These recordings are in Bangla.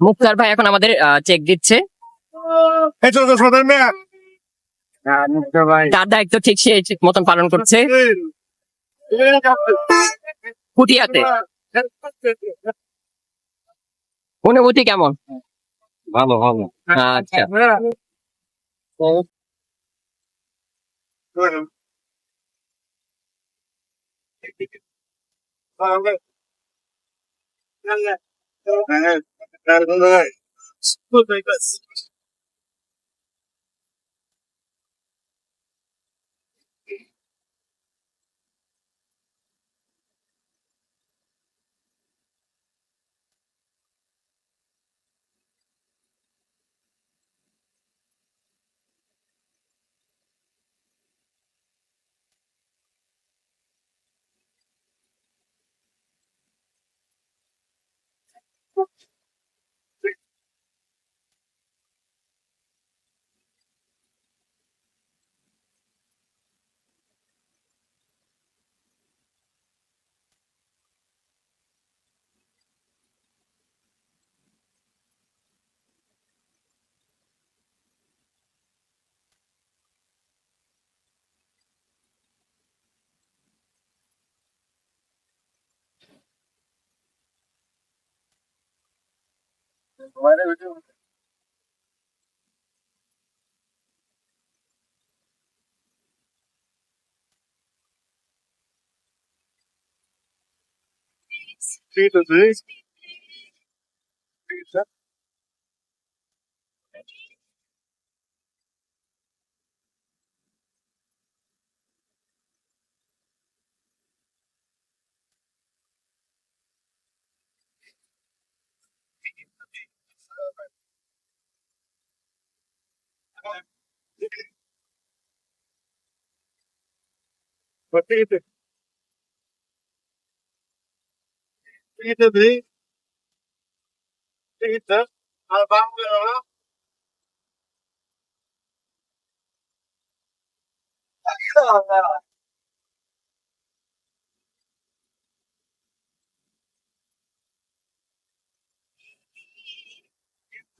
মুক্তার ভাই এখন আমাদের চেক দিচ্ছে। মেয়া তার দায়িত্ব ঠিক সে ঠিক মতন পালন করছে। কুটিয়াতে। অনুভূতি কেমন? ভালো ভালো। আচ্ছা। ঠিক আছে ঠিক আছে ঠিক আছে ভাই ঠিক আছে আর বাম করো না ঠিক আছে ঠিক আছে আলহামদুলিল্লাহ ভালো গাড়ি ভাড়া করে নাকি হ্যাঁ হ্যাঁ বলো সমস্যা নেই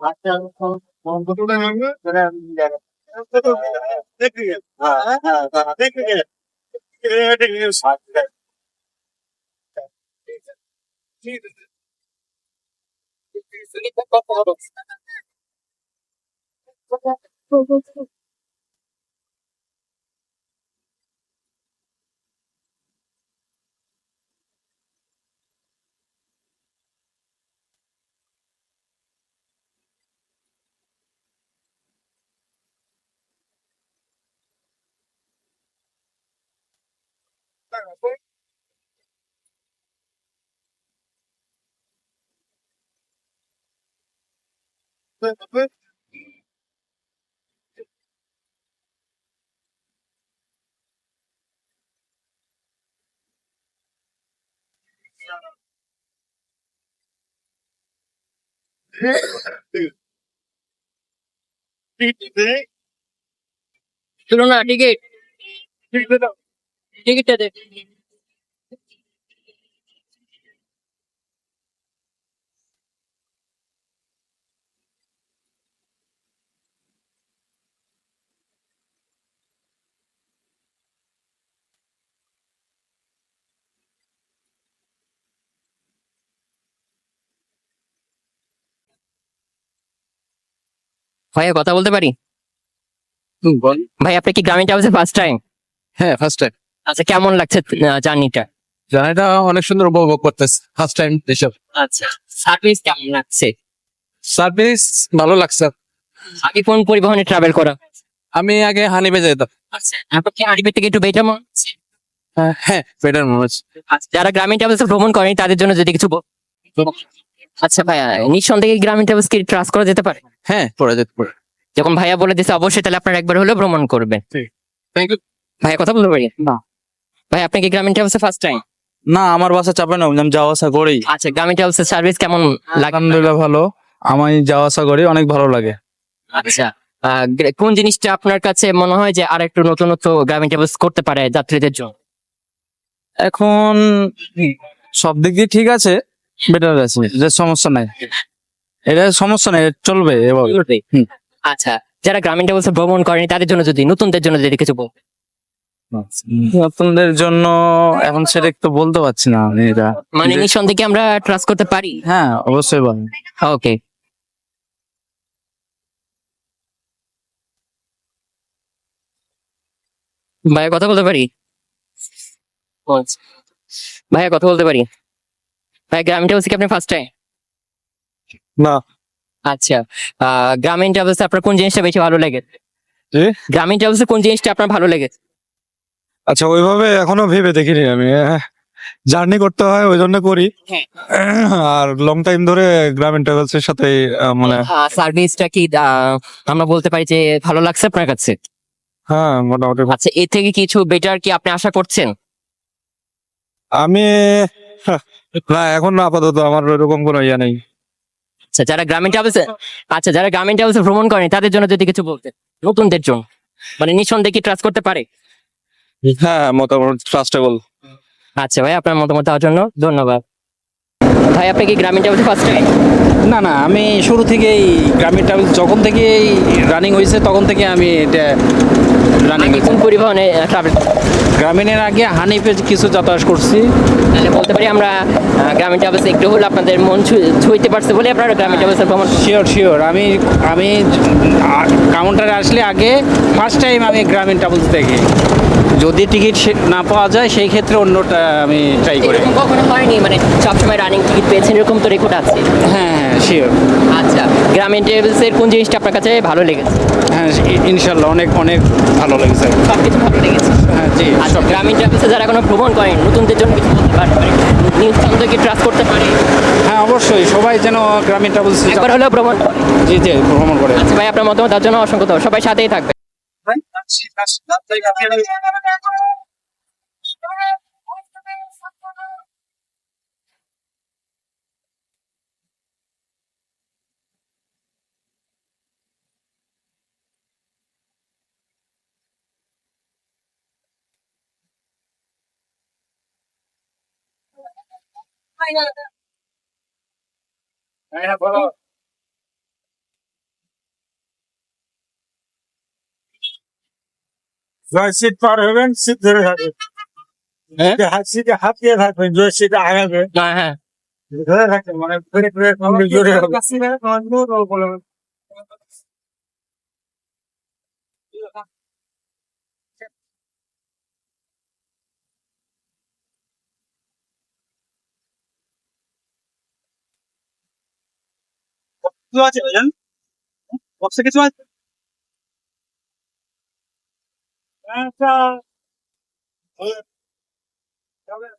আচ্ছা কত টাকা লাগবে দেখি হ্যাঁ হ্যাঁ দেখি দেখি ঠিক আছে ঠিক আছে শুনো না টিকিট টিকিটটা দে ভাইয়া কথা বলতে পারি? বল। ভাই আপনি কি গ্রামীণ ট্রাভেলসে ফার্স্ট টাইম হ্যাঁ ফার্স্ট টাইম আচ্ছা কেমন লাগছে জার্নিটা? জার্নিটা অনেক সুন্দর উপভোগ করতেছে ফার্স্ট টাইম এসব। আচ্ছা সার্ভিস কেমন লাগছে? সার্ভিস ভালো লাগছে। আগে কোন পরিবহনে ট্রাভেল করা? আমি আগে হানিবে যেতাম আচ্ছা এখন কি আরবি থেকে একটু বেটার মনে হচ্ছে? হ্যাঁ বেটার মনে হচ্ছে। যারা গ্রামীণ ট্রাভেলস ভ্রমণ করেন তাদের জন্য যদি কিছু আচ্ছা ভাইয়া নিঃসন্দেহে গ্রামীণ ট্রাভেলস কি ট্রাস্ট করা যেতে পারে? হ্যাঁ পড়া যেতে পারে। যখন ভাইয়া বলে দিচ্ছে অবশ্যই তাহলে আপনার একবার হলেও ভ্রমণ করবেন। থ্যাংক ইউ ভাইয়া কথা বলতে পারি? না। ভাই আপনি কি গ্রামীণ ট্রাভেলসে ফার্স্ট টাইম না আমার বাসা চাপে না আমি যাওয়া আসা করি। আচ্ছা গ্রামীণ ট্রাভেলসের সার্ভিস কেমন লাগে? আলহামদুলিল্লাহ ভালো। আমি যাওয়া আসা করি অনেক ভালো লাগে। আচ্ছা কোন জিনিসটা আপনার কাছে মনে হয় যে আর একটু নতুনত্ব গ্রামীণ ট্রাভেলস করতে পারে যাত্রীদের জন্য? এখন সব দিক দিয়ে ঠিক আছে বেটার আছে। যে সমস্যা নাই। এটা সমস্যা নাই চলবে এভাবে। আচ্ছা যারা গ্রামীণ ট্রাভেলসে ভ্রমণ করেনি তাদের জন্য যদি নতুনদের জন্য যদি কিছু বল নতুনদের জন্য এখন সেটা একটু বলতে পারছি না আমি এটা। মানে নিঃসন্দেহে কি আমরা ট্রাস্ট করতে পারি? হ্যাঁ অবশ্যই ভালো ওকে ভাইয়া কথা বলতে পারি? আচ্ছা। ভাইয়া কথা বলতে পারি? ভাই গ্রামীণ ট্রাভেলস কি আপনি ফার্স্ট টাইম না। আচ্ছা গ্রামীণ ট্রাভেলস আপনার কোন জিনিসটা বেশি ভালো লাগে? গ্রামীণ ট্রাভেলস কোন জিনিসটা আপনার ভালো লেগে? আচ্ছা ওইভাবে এখনও ভেবে দেখিনি আমি জার্নি করতে হয় ওই জন্য করি। হ্যাঁ। আর লং টাইম ধরে গ্রামীণ ট্রাভেলস এর সাথে মানে সার্ভিসটা কি আমরা বলতে পারি যে ভালো লাগছে আপনার কাছে? হ্যাঁ মোটামুটি। আচ্ছা এর থেকে কিছু বেটার কি আপনি আশা করছেন? আমি হ্যাঁ, না এখন আপাতত আমার ওইরকম কোনো ইয়া নেই। আচ্ছা যারা গ্রামীণ ট্রাভেলস আচ্ছা যারা গ্রামীণ ট্রাভেলস ভ্রমণ করেন তাদের জন্য যদি কিছু বলতে নতুনদের জন্য মানে নিঃসন্দেহে কি ট্রাস্ট করতে পারে? হ্যাঁ মোটামুটি ট্রাস্টেবল আচ্ছা ভাই আপনার মতামত দেওয়ার জন্য ধন্যবাদ। ভাই আপনি কি গ্রামীণ ট্রাভেলস ফার্স্ট টাইম না না আমি শুরু থেকেই গ্রামীণ ট্রাভেল যখন থেকেই রানিং হয়েছে তখন থেকে আমি এটা রানিং কোন পরিবহনে ট্রাভেল গ্রামীণের আগে হানিফে কিছু যাতায়াত করছি। তাহলে বলতে পারি আমরা গ্রামীণ ট্রাভেলস একটু হলে আপনাদের মন ছুঁইতে পারছে বলে আপনারা গ্রামীণ ট্রাভেলস ভ্রমণ শিওর শিওর আমি আমি কাউন্টারে আসলে আগে ফার্স্ট টাইম আমি গ্রামীণ ট্রাভেলস দেখি। যদি টিকিট না পাওয়া যায় সেই ক্ষেত্রে অন্যটা আমি ট্রাই করি। কখনো হয়নি? মানে সবসময় রানিং টিকিট পেয়েছেন এরকম তো রেকর্ড আছে। হ্যাঁ হ্যাঁ। শিওর আচ্ছা গ্রামীণ ট্রাভেলস এর কোন জিনিসটা আপনার কাছে ভালো লেগেছে হ্যাঁ ইনশাল্লাহ অনেক অনেক ভালো লেগেছে সবকিছু ভালো লেগেছে হ্যাঁ জি আচ্ছা গ্রামীণ ট্রাভেলসে যারা কোনো ভ্রমণ করেন নতুনদের জন্য কিছু বলতে পারে নিঃসন্দেহে কি ট্রাস্ট করতে পারে হ্যাঁ অবশ্যই সবাই যেন গ্রামীণ ট্রাভেলস একবার হলেও ভ্রমণ করে। জি জি ভ্রমণ করে আচ্ছা ভাই আপনার মতামত তার জন্য অসংখ্য ধন্যবাদ। সবাই সাথেই থাকবে জয় সিট পার হবেন সিট ধরে থাকবেন হ্যাঁ? যে হাত সিটে হাত দিয়ে থাকবেন জয় সিটে আগাবে হ্যাঁ হ্যাঁ ধরে থাকবেন মানে ধরে ধরে কমবে জোরে হবে কিছু আছে জানেন বক্সে কিছু আছে আচ্ছা Gracias.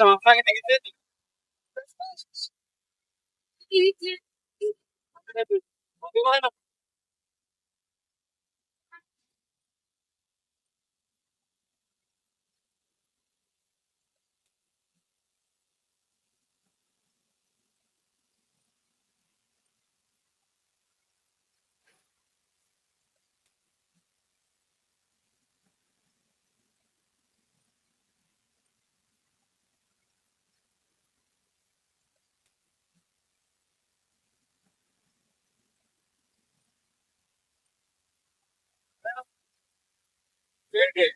I'm not gonna get it. Give. பேருக்கு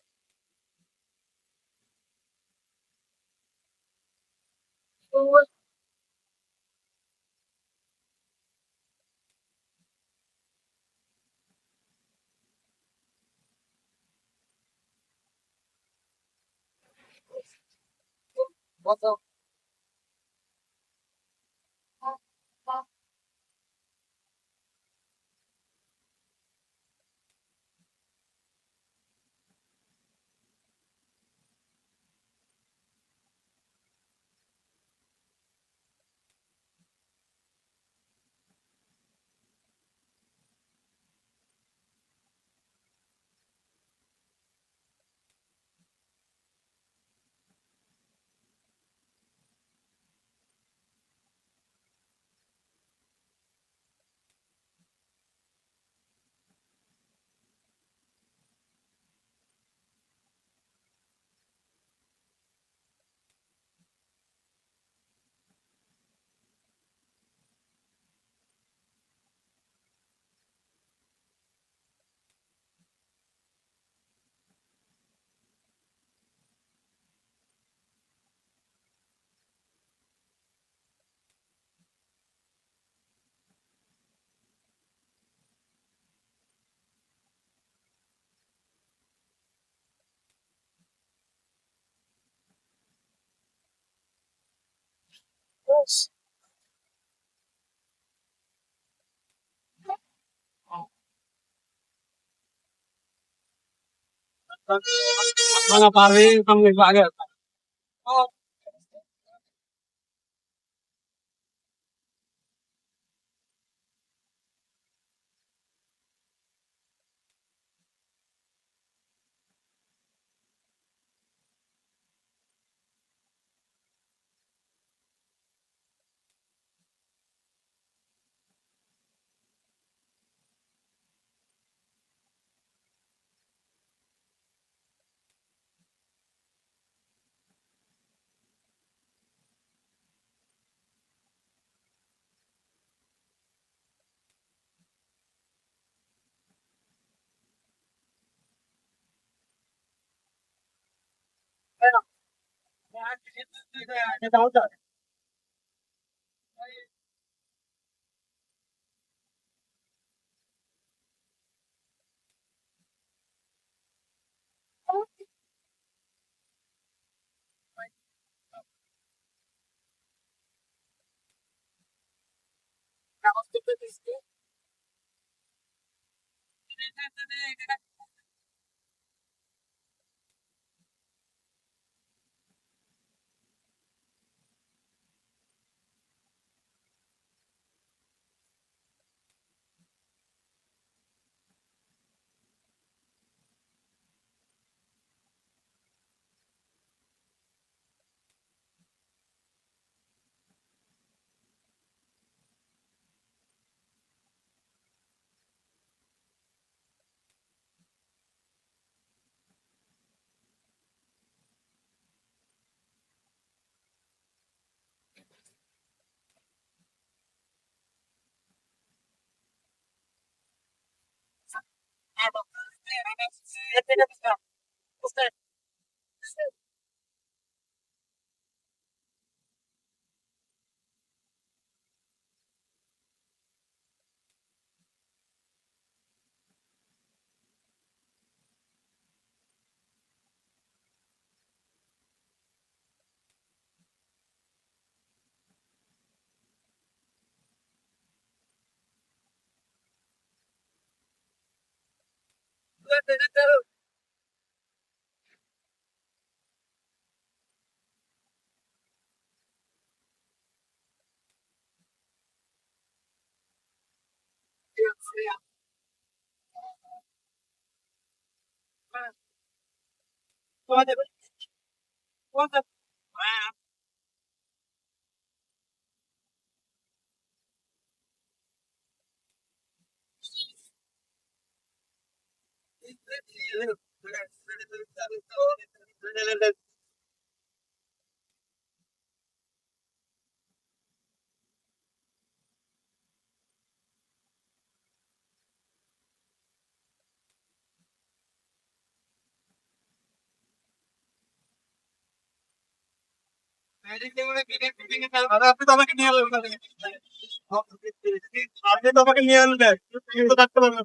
What's up? terus. Mga pare, pang may. Oh, 对对对，那刀子。哦。那我这边是。对对对对对。あの、普通すが、What the? What the? আপনি তো আমাকে নিয়ে আপনি তো আমাকে নিয়ে কিন্তু থাকতে পারবেন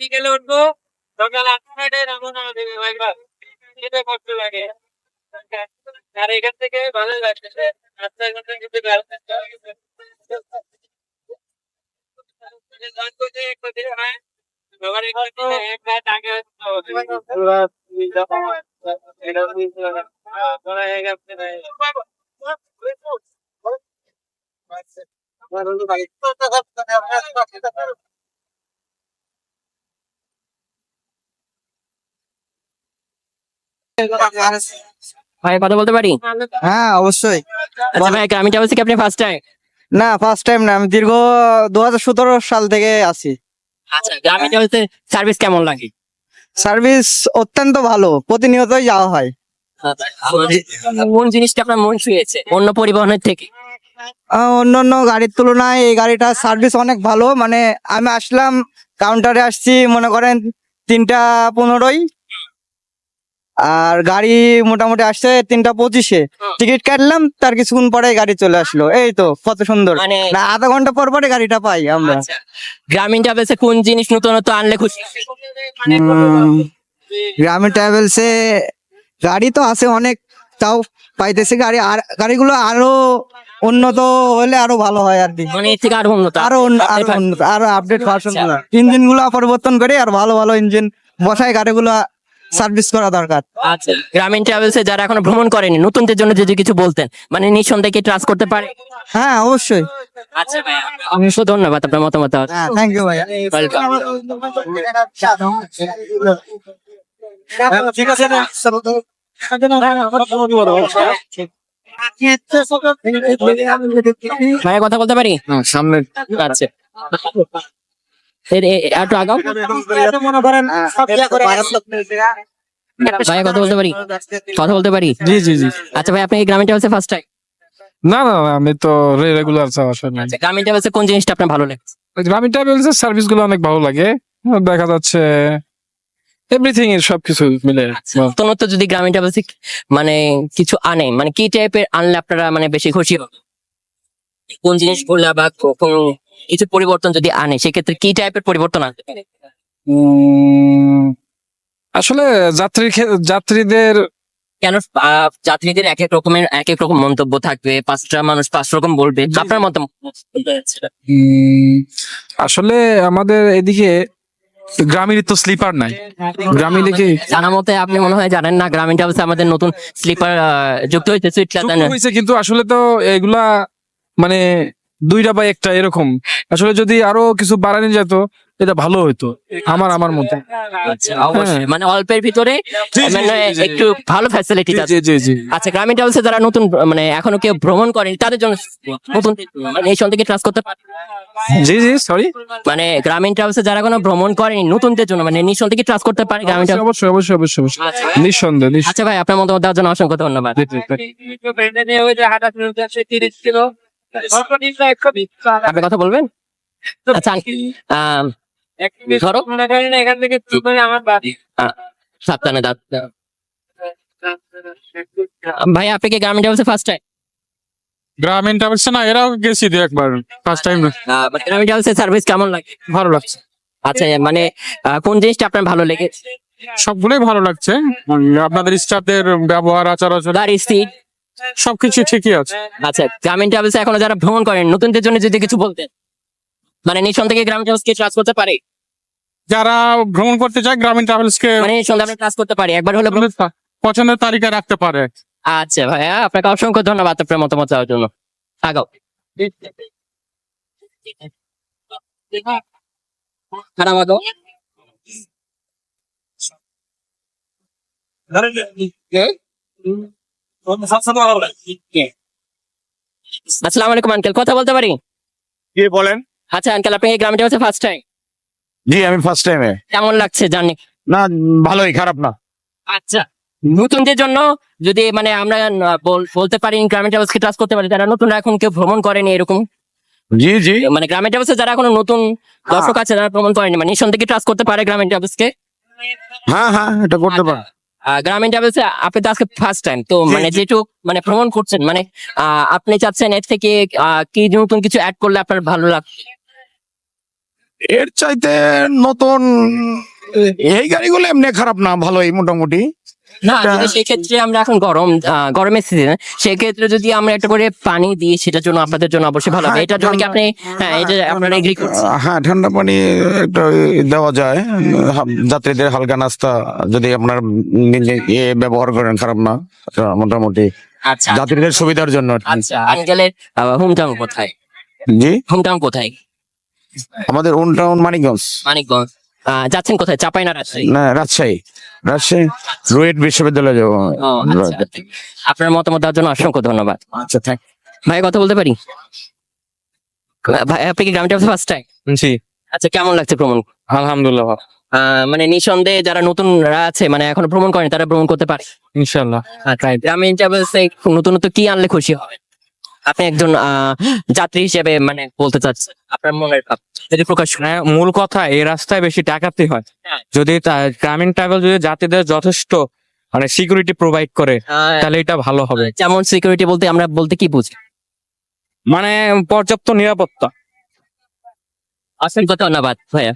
বিকেলে উঠবো সকাল আটটায় রামন দেবে কষ্ট লাগে আর এখান থেকে ভালো লাগতেছে আট ছয় ঘণ্টা কিন্তু ভাই কথা বলতে পারি? হ্যাঁ অবশ্যই। আচ্ছা ভাই গ্রামীণ ট্রাভেলস কি আপনি ফার্স্ট টাইম না ফার্স্ট টাইম না আমি দীর্ঘ দু হাজার সতেরো সাল থেকে আছি। আচ্ছা গ্রামীণ সার্ভিস কেমন লাগে? সার্ভিস অত্যন্ত ভালো প্রতিনিয়তই যাওয়া হয়। কোন জিনিসটা আপনার মন ছুঁয়েছে? অন্য পরিবহনের থেকে? অন্যান্য গাড়ির তুলনায় এই গাড়িটার সার্ভিস অনেক ভালো মানে আমি আসলাম কাউন্টারে আসছি মনে করেন তিনটা পনেরোই আর গাড়ি মোটামুটি আসছে তিনটা পঁচিশে। টিকিট কাটলাম তার কিছুক্ষণ পরে গাড়ি চলে আসলো। এই তো কত সুন্দর। মানে না আধা ঘণ্টা পর পরে গাড়িটা পাই আমরা। আচ্ছা। গ্রামীণ ট্রাভেলসে কোন জিনিস নতুন নতুনত্ব আনলে খুশি? গ্রামীণ ট্রাভেলসে গাড়ি তো আছে অনেক তাও পাইতেছি গাড়ি। আর গাড়িগুলো আরও উন্নত হলে আরও ভালো হয় আর কি। মানে থেকে আরও উন্নত। আরও আরও উন্নত আরও আপডেট ভার্সন ইঞ্জিনগুলো পরিবর্তন করে আর ভালো ভালো ইঞ্জিন বসায় গাড়িগুলো সার্ভিস করা দরকার। আচ্ছা গ্রামীণ ট্রাভেলসে যারা এখনও ভ্রমণ করেনি নতুনদের জন্য যদি কিছু বলতেন মানে নিঃসন্দেহে কি ট্রাস্ট করতে পারে? হ্যাঁ অবশ্যই। আচ্ছা ভাই অবশ্যই ধন্যবাদ আপনার মতামত। হ্যাঁ থ্যাংক ইউ ভাইয়া। ঠিক আছে ভাইয়া কথা বলতে পারি? সামনে আচ্ছা। একটু আগাও। মনে করেন ভাইয়া কথা বলতে পারি? কথা বলতে পারি? জি জি জি। আচ্ছা ভাই আপনি এই গ্রামীণ ট্রাভেলসে ফার্স্ট টাইম না না না, আমি তো রেগুলার যাওয়া আসা নাই। আচ্ছা গ্রামীণ ট্রাভেলসে কোন জিনিসটা আপনার ভালো লাগে গ্রামীণ সার্ভিসগুলো অনেক ভালো লাগে। দেখা যাচ্ছে এভরিথিং এর সবকিছু মিলে নতুনত্ব যদি গ্রামীণ ট্রাভেলসে মানে কিছু আনে মানে কি টাইপের আনলে আপনারা মানে বেশি খুশি হবে কোন জিনিস করলে বা কোন কিছু পরিবর্তন যদি আনে সেক্ষেত্রে কি টাইপের পরিবর্তন আনতে পারে? আসলে যাত্রী যাত্রীদের কেন? যাত্রীদের এক এক রকমের এক এক রকম মন্তব্য থাকবে। পাঁচটা মানুষ পাঁচ রকম বলবে। আপনার মত আসলে আমাদের এদিকে গ্রামীণ তো স্লিপার নাই। গ্রামীণ কি জানা মতে আপনি মনে হয় জানেন না গ্রামীণ ট্রাভেলসে আমাদের নতুন স্লিপার যুক্ত হয়েছে সুইট হয়েছে কিন্তু আসলে তো এগুলা মানে দুইটা বা একটা এরকম। আসলে যদি আরও কিছু বাড়ানো যেত এটা ভালো হতো আমার আমার মতে। অবশ্যই। মানে অল্পের ভিতরে মানে। একটু ভালো ফ্যাসিলিটি জি জি জি জি। আচ্ছা গ্রামীণ ট্রাভেলসে যারা নতুন মানে এখনও কেউ ভ্রমণ করেনি তাদের জন্য নতুন মানে এই সন্ধ্যে ট্রাস্ট করতে পারে? জি জি সরি মানে গ্রামীণ ট্রাভেলসে যারা কোনো ভ্রমণ করেনি নতুনদের জন্য মানে নিঃসন্দেহে ট্রাস্ট করতে পারে গ্রামীণ ট্রাভেলস অবশ্যই অবশ্যই অবশ্যই অবশ্যই। আচ্ছা। নিঃসন্দেহে নিঃসন্দেহে আচ্ছা ভাই আপনার মতামত দেওয়ার জন্য অসংখ্য ধন্যবাদ। আপনি কথা বলবেন? আচ্ছা ধরো। এখান থেকে আমার বাড়ি। সাবধানে দাঁত ভাই আপনি কি গ্রামীণ ট্রাভেলসে ফার্স্ট টাইম গ্রামীণ ট্রাভেলস না এরাও গেছি দু একবার ফার্স্ট টাইম আহ, মানে গ্রামীণ ট্রাভেলসের সার্ভিস কেমন লাগে? ভালো লাগছে। আচ্ছা মানে আহ, কোন জিনিসটা আপনার ভালো লেগেছে? সবগুলোই ভালো লাগছে। আপনাদের স্টাফদের ব্যবহার আচার আচরণ সবকিছু ঠিকই আছে। আচ্ছা গ্রামীণ ট্রাভেলস এখনও যারা ভ্রমণ করেন নতুনদের জন্য যদি কিছু বলতেন। মানে নিঃসন্দেহে থেকে গ্রামীণ ট্রাভেলস কে ট্রাস্ট করতে পারে? যারা ভ্রমণ করতে চায় গ্রামীণ ট্রাভেলস কে মানে নিঃসন্দেহে আপনি ট্রাস্ট করতে পারি। একবার হলে পছন্দের তালিকা রাখতে পারে। আচ্ছা ভাইয়া আপনাকে অসংখ্য ধন্যবাদ আপনার মতামত দেওয়ার জন্য। আগাও খারাপ আগাও আসসালামু আলাইকুম আঙ্কেল কথা বলতে পারি? কি বলেন। আচ্ছা আঙ্কেল আপনি এই গ্রামে যাচ্ছে ফার্স্ট টাইম জি আমি ফার্স্ট টাইমে কেমন লাগছে জার্নি না ভালোই খারাপ না। আচ্ছা নতুনদের জন্য যদি মানে আমরা বলতে পারি গ্রামীণ ট্রাভেলসকে ট্রাস্ট করতে পারি যারা নতুন এখন কেউ ভ্রমণ করেনি এরকম? জি জি। মানে গ্রামীণ ট্রাভেলসে যারা এখনও নতুন দর্শক আছে যারা ভ্রমণ করেনি মানে নিঃসন্দেহে ট্রাস্ট করতে পারে গ্রামীণ ট্রাভেলসকে হ্যাঁ হ্যাঁ এটা করতে পার। আহ, গ্রামীণ ট্রাভেলস আপনি তো আজকে ফার্স্ট টাইম তো মানে জি। মানে ভ্রমণ করছেন মানে আহ, আপনি চাচ্ছেন এর থেকে কি নতুন কিছু অ্যাড করলে আপনার ভালো লাগবে এর চাইতে নতুন এই গাড়িগুলো এমনি খারাপ না ভালোই মোটামুটি না যদি সেক্ষেত্রে আমরা এখন গরম গরমের সিজন সেক্ষেত্রে যদি আমরা একটা করে পানি দিই সেটার জন্য আপনাদের জন্য অবশ্যই ভালো হবে। হ্যাঁ, এটার জন্য কি আপনি হ্যাঁ এটা আপনারা এগ্রি করছেন? হ্যাঁ ঠান্ডা পানি একটা দেওয়া যায়। যাত্রীদের হালকা নাস্তা যদি আপনার নিজে ব্যবহার করেন খারাপ না মোটামুটি আচ্ছা। যাত্রীদের সুবিধার জন্য। আচ্ছা আঙ্কেলের হোম টাউন কোথায়? জি? হোম টাউন কোথায়? আমাদের ওন টাউন মানিকগঞ্জ। মানিকগঞ্জ যাচ্ছেন কোথায়? চাপাই না রাজশাহী? না রাজশাহী। রাজশাহী রুয়েট বিশ্ববিদ্যালয়ে যাব। আচ্ছা, আচ্ছা। আপনার মতামত দেওয়ার জন্য অসংখ্য ধন্যবাদ। আচ্ছা থ্যাংক ভাই কথা বলতে পারি? ভাই আপনি কি গ্রামটা ফার্স্ট টাইম জি। আচ্ছা কেমন লাগছে ভ্রমণ? আলহামদুলিল্লাহ আহ, মানে নিঃসন্দেহে যারা নতুনরা আছে মানে এখনও ভ্রমণ করেন তারা ভ্রমণ করতে পারে? ইনশাল্লাহ গ্রামীণ ট্রাভেলসে নতুনত্ব কি আনলে খুশি হবে? আপনি একজন যাত্রী হিসেবে মানে বলতে চাচ্ছেন আপনার মনের ভাব। যদি প্রকাশ করেন। হ্যাঁ, মূল কথা এই রাস্তায় বেশি টাকাতে হয়। হ্যাঁ। যদি তা- গ্রামীণ ট্রাভেল যদি যাত্রীদের যথেষ্ট মানে সিকিউরিটি প্রোভাইড করে আহ, তাহলে এটা ভালো হবে। যেমন সিকিউরিটি বলতে আমরা বলতে কি বুঝি? মানে পর্যাপ্ত নিরাপত্তা। অসংখ্য ধন্যবাদ ভাইয়া।